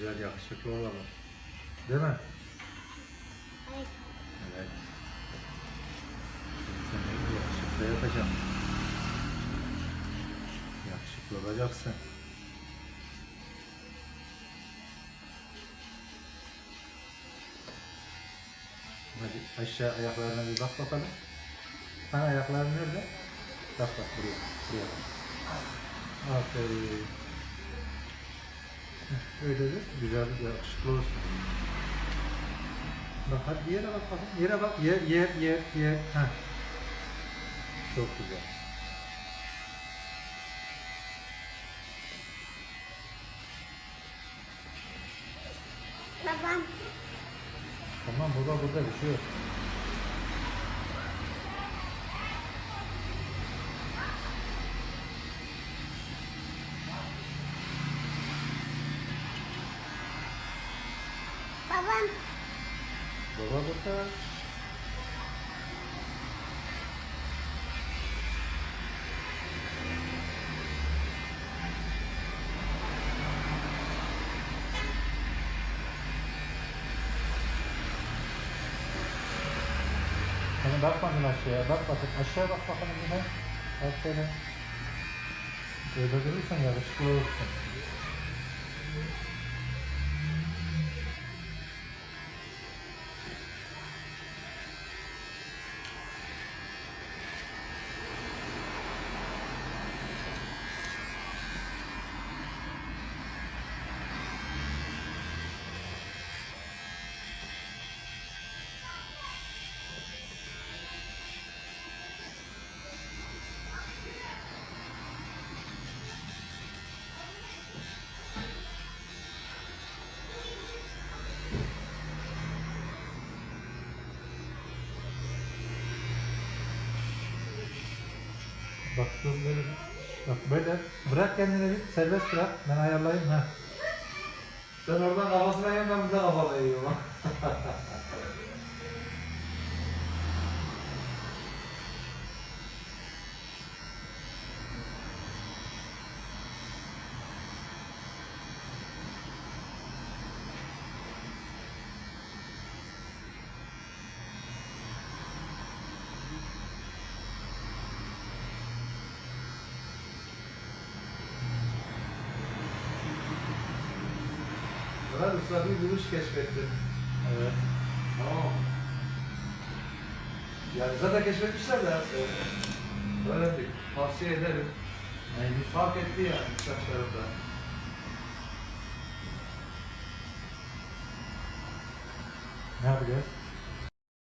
güzel yakışıklı olalım. Değil mi? Evet. Evet. Seni yakışıklı yapacağım. Yakışıklı olacaksın. Hadi aşağı ayaklarına bir bak bakalım. Hani ayakların nerede? Bak bak buraya. Buraya bak. Aferin. Heh, Öyle de güzel yakışıklı olsun. Bak hadi yere bak bakalım. Yere bak. Yer yer yer yer. Heh. Çok güzel. Babam. Tamam baba burada bir şey yok. Babam. Baba burada. Hani bakmadın aşağıya, bak bakın. Aşağı bak bakalım yine. Aferin. Böyle durursan yakışıklı olursun. Bak dur. Bak böyle. Bırak kendini bir serbest bırak. Ben ayarlayayım ha. Sen oradan kafasına yiyorsun ben burada kafana yiyorum ha. Murat Usta bir buluş keşfettim. Evet. Tamam. Yani zaten keşfetmişler de e, öyle bir tavsiye ederim. Yani bir fark etti yani saçlarımda. Ne yapacağız?